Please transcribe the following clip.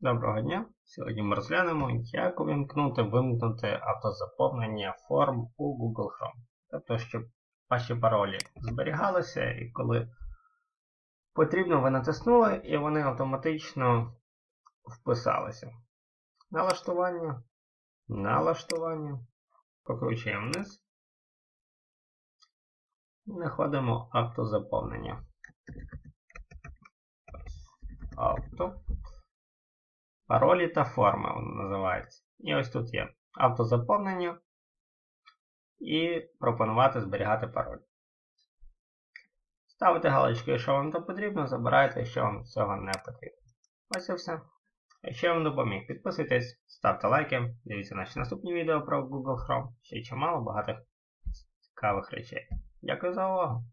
Доброго дня! Сьогодні ми розглянемо, як увімкнути вимкнути автозаповнення форм у Google Chrome. Тобто, щоб ваші паролі зберігалися і коли потрібно, ви натиснули і вони автоматично вписалися. Налаштування, налаштування, покручуємо вниз. І знаходимо автозаповнення. Авто. Паролі та форми воно називається. І ось тут є автозаповнення і пропонувати зберігати пароль. Ставите галочку, якщо вам це потрібно, забирайте, якщо вам цього не потрібно. Ось і все. Якщо я вам допоміг, підписуйтесь, ставте лайки, дивіться наші наступні відео про Google Chrome. Ще чимало багатих цікавих речей. Дякую за увагу!